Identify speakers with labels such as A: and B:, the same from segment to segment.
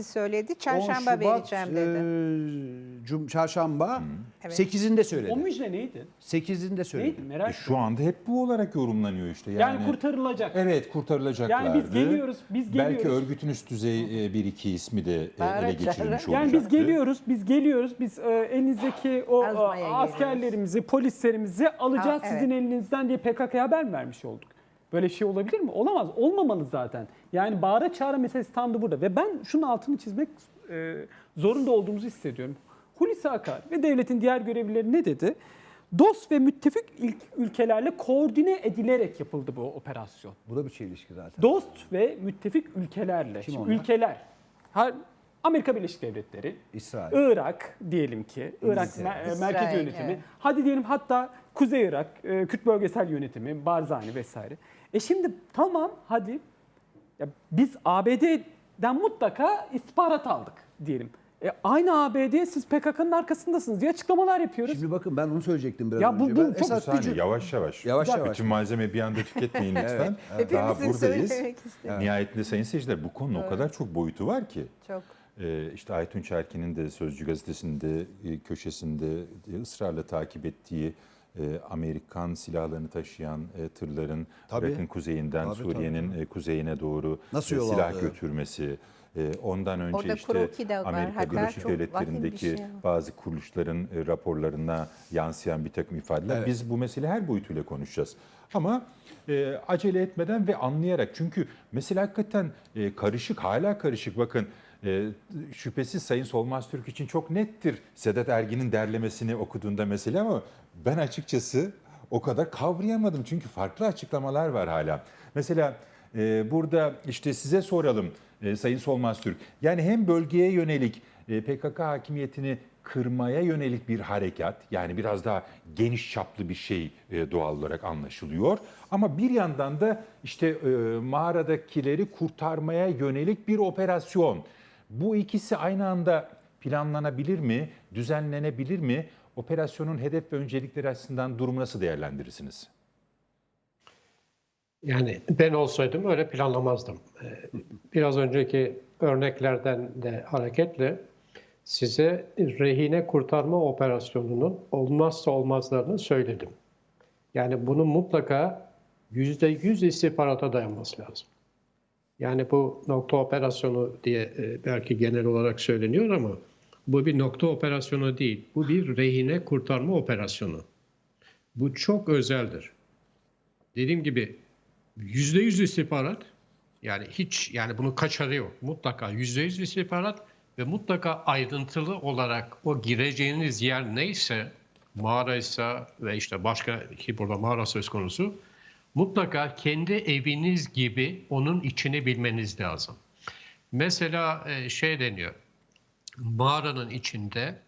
A: söyledi.
B: 10
A: Çarşamba
B: Şubat,
A: vereceğim dedi.
B: e, cum, çarşamba.
A: Evet.
B: 8'inde
C: O
B: söyledi.
C: müjde neydi?
B: 8'inde söyledi.
C: Neydi merak
D: E, şu anda hep bu olarak yorumlanıyor işte. Yani,
C: Yani, kurtarılacak.
D: Evet kurtarılacaklardı.
C: Yani biz geliyoruz, biz
D: Belki
C: geliyoruz.
D: örgütün üst düzey e, bir iki ismi de e, ele
A: Bağırarak
D: geçirilmiş olacaktı.
C: Yani biz geliyoruz, biz geliyoruz, biz e, elinizdeki o e,
A: Azma'ya
C: askerlerimizi, polislerimizi alacağız
A: Ha,
C: sizin
A: evet.
C: elinizden diye PKK'ya haber mi vermiş olduk. Böyle şey olabilir mi? Olamaz. Olmamalı zaten. Yani bağıra çağıra meselesi tam da burada. Ve ben şunun altını çizmek e, zorunda olduğumuzu hissediyorum. Hulusi Akar ve devletin diğer görevlileri ne dedi? Dost ve müttefik ilk ülkelerle koordine edilerek yapıldı bu operasyon.
B: Bu da bir çelişki zaten.
C: Dost ve müttefik ülkelerle.
B: Kim
C: Şimdi
B: onlar?
C: ülkeler. Her, Amerika Birleşik Devletleri,
B: İsrail.
C: Irak diyelim ki, Irak
B: İsrail.
C: mer-
A: İsrail,
C: merkez yönetimi.
A: evet.
C: Hadi diyelim hatta Kuzey Irak, e, Kürt bölgesel yönetimi, Barzani vesaire. E şimdi tamam hadi ya biz ABD'den mutlaka istihbarat aldık diyelim. E aynı ABD siz PKK'nın arkasındasınız diye açıklamalar yapıyoruz.
B: Şimdi bakın ben onu söyleyecektim biraz
C: Ya bu-
B: önce.
C: bu
B: Ben
C: çok
D: Bir saniye
B: gücü-
D: yavaş yavaş.
B: Yavaş yavaş.
D: Bütün malzemeyi bir anda tüketmeyin lütfen. Daha
A: Hepimizin
D: buradayız. Nihayetinde sayın seyirciler bu konunun o kadar çok boyutu var ki.
A: Çok.
D: Ee, işte Aytun Çerkin'in de Sözcü gazetesinde e, köşesinde e, ısrarla takip ettiği e, Amerikan silahlarını taşıyan e, tırların. Irak'ın kuzeyinden Suriye'nin e, kuzeyine doğru
B: Nasıl
D: e,
B: yol
D: silah
B: aldı?
D: götürmesi. E, Ondan önce
A: Orada
D: işte
A: var.
D: Amerika Birleşik
A: çok vahim bir
D: Devletleri'ndeki
A: şey.
D: bazı kuruluşların e, raporlarına yansıyan bir takım ifadeler.
B: Evet.
D: Biz bu mesele her boyutuyla konuşacağız. Ama e, acele etmeden ve anlayarak. Çünkü mesele hakikaten e, karışık, hala karışık. Bakın e, şüphesiz Sayın Solmaz Türk için çok nettir Sedat Ergin'in derlemesini okuduğunda mesele ama ben açıkçası o kadar kavrayamadım. Çünkü farklı açıklamalar var hala. Mesela burada işte size soralım e, Sayın Solmaz Türk. Yani hem bölgeye yönelik e, PKK hakimiyetini kırmaya yönelik bir harekat yani biraz daha geniş çaplı bir şey e, doğal olarak anlaşılıyor. Ama bir yandan da işte mağaradakileri kurtarmaya yönelik bir operasyon. Bu ikisi aynı anda planlanabilir mi, düzenlenebilir mi? Operasyonun hedef ve öncelikleri açısından durumu nasıl değerlendirirsiniz?
E: Yani ben olsaydım öyle planlamazdım. Ee, Biraz önceki örneklerden de hareketle size rehine kurtarma operasyonunun olmazsa olmazlarını söyledim. Yani bunun mutlaka yüzde yüz istihbarata dayanması lazım. Yani bu nokta operasyonu diye e, belki genel olarak söyleniyor ama bu bir nokta operasyonu değil. Bu bir rehine kurtarma operasyonu. Bu çok özeldir. Dediğim gibi yüzde yüz istihbarat yani hiç yani bunun kaçarı yok. Mutlaka yüzde yüz istihbarat ve mutlaka ayrıntılı olarak o gireceğiniz yer neyse mağaraysa ve işte başka ki burada mağara söz konusu mutlaka kendi eviniz gibi onun içini bilmeniz lazım. Mesela e, şey deniyor mağaranın içinde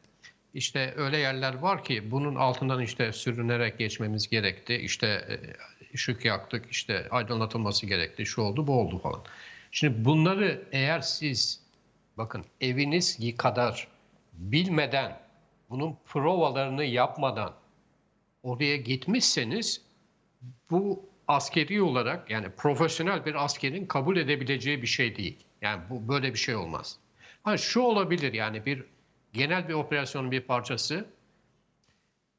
E: işte öyle yerler var ki bunun altından işte sürünerek geçmemiz gerekti. İşte e, ışık yaktık, işte aydınlatılması gerekti, şu oldu, bu oldu falan. Şimdi bunları eğer siz bakın eviniz kadar bilmeden, bunun provalarını yapmadan oraya gitmişseniz bu askeri olarak yani profesyonel bir askerin kabul edebileceği bir şey değil. Yani bu böyle bir şey olmaz. Ha şu olabilir yani bir genel bir operasyonun bir parçası.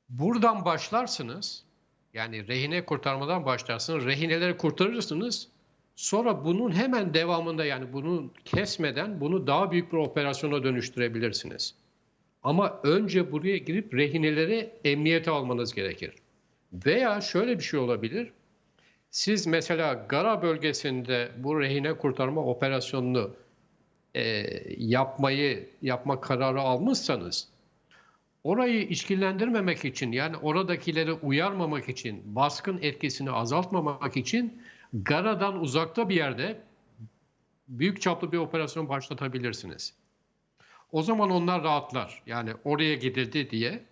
E: Buradan başlarsınız. Yani rehine kurtarmadan başlarsınız. Rehineleri kurtarırsınız. Sonra bunun hemen devamında yani bunu kesmeden bunu daha büyük bir operasyona dönüştürebilirsiniz. Ama önce buraya girip rehineleri emniyete almanız gerekir. Veya şöyle bir şey olabilir. Siz mesela Gara bölgesinde bu rehine kurtarma operasyonunu e, yapmayı yapma kararı almışsanız orayı işkillendirmemek için yani oradakileri uyarmamak için baskın etkisini azaltmamak için Gara'dan uzakta bir yerde büyük çaplı bir operasyon başlatabilirsiniz. O zaman onlar rahatlar. Yani oraya gidildi diye.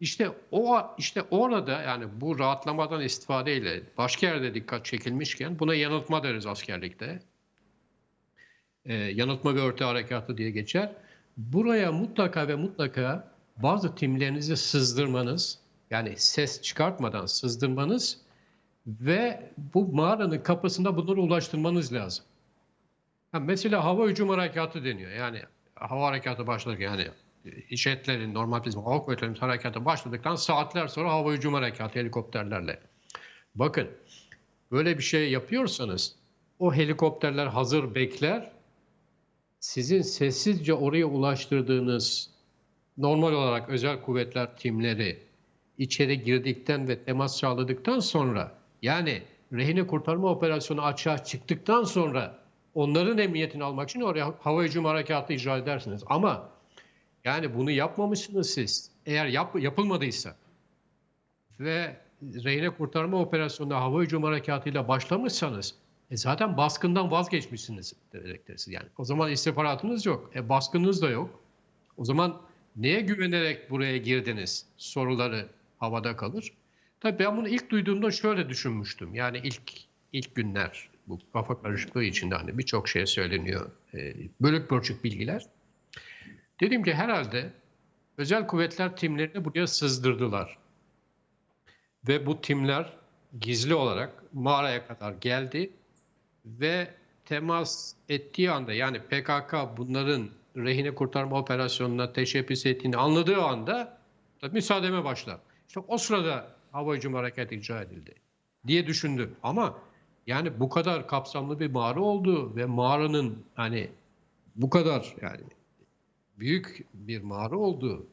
E: İşte o işte orada yani bu rahatlamadan istifadeyle başka yerde dikkat çekilmişken buna yanıltma deriz askerlikte e, yanıltma ve örtü harekatı diye geçer. Buraya mutlaka ve mutlaka bazı timlerinizi sızdırmanız, yani ses çıkartmadan sızdırmanız ve bu mağaranın kapısında bunları ulaştırmanız lazım. Ha, mesela hava hücum harekatı deniyor. Yani hava harekatı başlarken yani jetlerin normal bizim hava kuvvetlerimiz harekata başladıktan saatler sonra hava hücum harekatı helikopterlerle. Bakın böyle bir şey yapıyorsanız o helikopterler hazır bekler. Sizin sessizce oraya ulaştırdığınız normal olarak özel kuvvetler timleri içeri girdikten ve temas sağladıktan sonra yani rehine kurtarma operasyonu açığa çıktıktan sonra onların emniyetini almak için oraya hava hücum harekatı icra edersiniz. Ama yani bunu yapmamışsınız siz. Eğer yap, yapılmadıysa ve rehine kurtarma operasyonuna hava hücum harekatıyla başlamışsanız e zaten baskından vazgeçmişsiniz demektir yani. O zaman istihbaratınız yok. E baskınız da yok. O zaman neye güvenerek buraya girdiniz soruları havada kalır. Tabii ben bunu ilk duyduğumda şöyle düşünmüştüm. Yani ilk ilk günler bu kafa karışıklığı içinde hani birçok şey söyleniyor. E, bölük pörçük bilgiler. Dedim ki herhalde özel kuvvetler timlerini buraya sızdırdılar. Ve bu timler gizli olarak mağaraya kadar geldi ve temas ettiği anda yani PKK bunların rehine kurtarma operasyonuna teşebbüs ettiğini anladığı anda tabii müsaademe başlar. İşte o sırada hava hücum hareketi icra edildi diye düşündüm. Ama yani bu kadar kapsamlı bir mağara oldu ve mağaranın hani bu kadar yani büyük bir mağara olduğu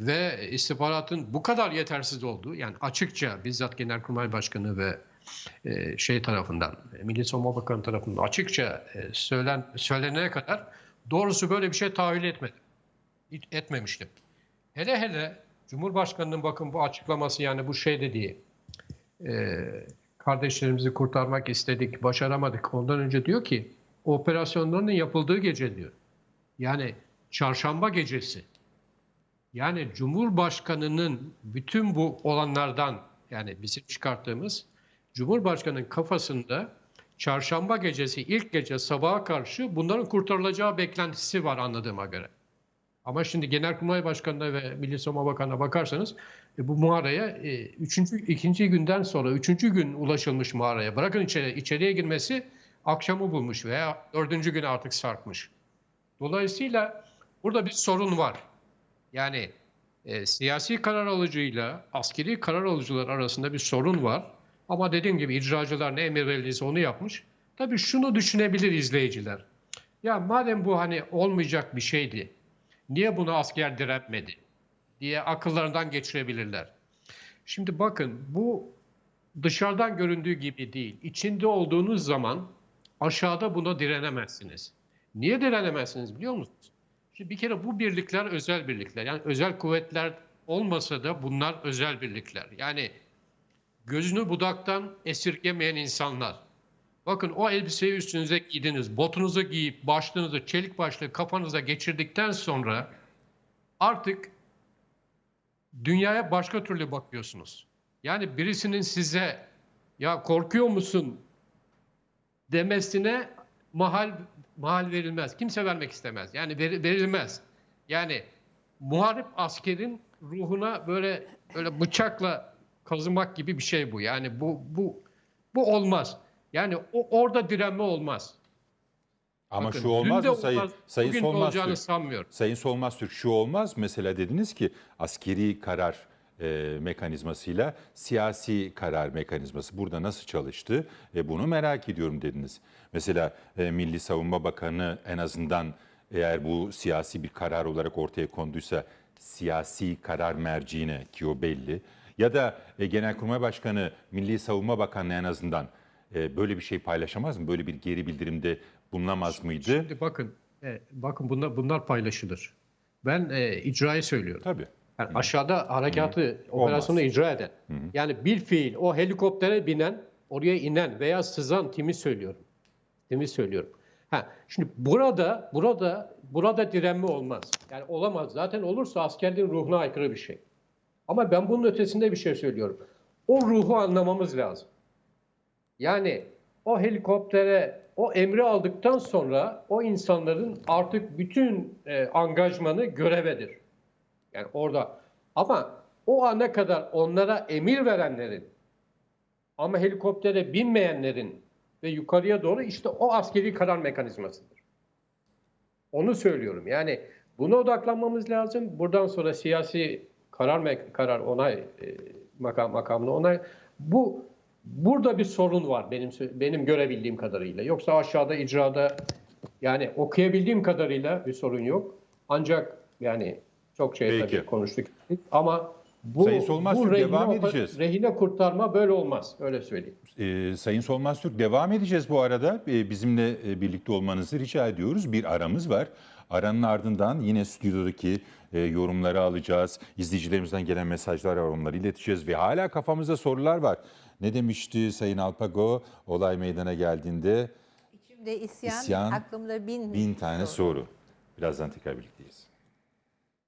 E: ve istihbaratın bu kadar yetersiz olduğu yani açıkça bizzat Genelkurmay Başkanı ve e, şey tarafından e, Milli Savunma Bakanı tarafından açıkça e, söylen söylenene kadar doğrusu böyle bir şey tahayyül etmedim. Etmemiştim. Hele hele Cumhurbaşkanı'nın bakın bu açıklaması yani bu şey dediği kardeşlerimizi kurtarmak istedik, başaramadık. Ondan önce diyor ki operasyonların yapıldığı gece diyor. Yani çarşamba gecesi. Yani Cumhurbaşkanı'nın bütün bu olanlardan yani bizim çıkarttığımız Cumhurbaşkanı'nın kafasında çarşamba gecesi ilk gece sabaha karşı bunların kurtarılacağı beklentisi var anladığıma göre. Ama şimdi Genelkurmay Başkanı'na ve Milli Savunma Bakanı'na bakarsanız e, bu mağaraya e, üçüncü, ikinci günden sonra üçüncü gün ulaşılmış mağaraya. Bırakın içeri, içeriye girmesi akşamı bulmuş veya dördüncü gün artık sarkmış. Dolayısıyla burada bir sorun var. Yani e, siyasi karar alıcıyla askeri karar alıcılar arasında bir sorun var. Ama dediğim gibi icracılar ne emir verildiyse onu yapmış. Tabii şunu düşünebilir izleyiciler. Ya madem bu hani olmayacak bir şeydi, niye buna asker direnmedi diye akıllarından geçirebilirler. Şimdi bakın bu dışarıdan göründüğü gibi değil. İçinde olduğunuz zaman aşağıda buna direnemezsiniz. Niye direnemezsiniz biliyor musunuz? Şimdi bir kere bu birlikler özel birlikler. Yani özel kuvvetler olmasa da bunlar özel birlikler. Yani gözünü budaktan esirgemeyen insanlar. Bakın o elbiseyi üstünüze giydiniz, botunuzu giyip başlığınızı, çelik başlığı kafanıza geçirdikten sonra artık dünyaya başka türlü bakıyorsunuz. Yani birisinin size ya korkuyor musun demesine mahal mahal verilmez. Kimse vermek istemez. Yani ver- verilmez. Yani muharip askerin ruhuna böyle böyle bıçakla kazımak gibi bir şey bu. Yani bu bu bu olmaz. Yani o orada direnme olmaz.
D: Ama
E: Bakın,
D: şu olmaz mı Sayın,
E: olmaz,
D: Sayın Solmaz Türk?
E: sanmıyorum.
D: Sayın Solmaz Türk şu olmaz mesela dediniz ki askeri karar e, mekanizmasıyla siyasi karar mekanizması burada nasıl çalıştı? E, bunu merak ediyorum dediniz. Mesela e, Milli Savunma Bakanı en azından eğer bu siyasi bir karar olarak ortaya konduysa siyasi karar merciine ki o belli ya da e, Genelkurmay Başkanı Milli Savunma Bakanlığı en azından e, böyle bir şey paylaşamaz mı? Böyle bir geri bildirimde bulunamaz mıydı?
E: Şimdi bakın e, bakın bunlar bunlar paylaşılır. Ben e, icrayı söylüyorum.
D: Tabii.
E: Yani aşağıda harekatı, operasyonu icra eden. Yani bir fiil o helikoptere binen, oraya inen veya sızan timi söylüyorum. Timi söylüyorum. Ha, şimdi burada burada burada direnme olmaz. Yani olamaz. Zaten olursa askerliğin ruhuna aykırı bir şey. Ama ben bunun ötesinde bir şey söylüyorum. O ruhu anlamamız lazım. Yani o helikoptere o emri aldıktan sonra o insanların artık bütün e, angajmanı görevedir. Yani orada ama o ana kadar onlara emir verenlerin ama helikoptere binmeyenlerin ve yukarıya doğru işte o askeri karar mekanizmasıdır. Onu söylüyorum. Yani buna odaklanmamız lazım. Buradan sonra siyasi karar karar onay e, makam makamına onay bu burada bir sorun var benim benim görebildiğim kadarıyla. Yoksa aşağıda icrada yani okuyabildiğim kadarıyla bir sorun yok. Ancak yani çok şey
D: Peki.
E: tabii konuştuk ama bu,
D: Sayın Solmaz
E: bu
D: Türk,
E: rehine,
D: devam edeceğiz.
E: rehine kurtarma böyle olmaz. Öyle söyleyeyim.
D: Ee, Sayın Solmaz Türk devam edeceğiz bu arada. Ee, bizimle e, birlikte olmanızı rica ediyoruz. Bir aramız var. Aranın ardından yine stüdyodaki e, yorumları alacağız. İzleyicilerimizden gelen mesajlar var onları ileteceğiz ve hala kafamızda sorular var. Ne demişti Sayın Alpago olay meydana geldiğinde
A: İçimde isyan,
D: İsyan,
A: aklımda bin,
D: bin tane soru. Birazdan tekrar birlikteyiz.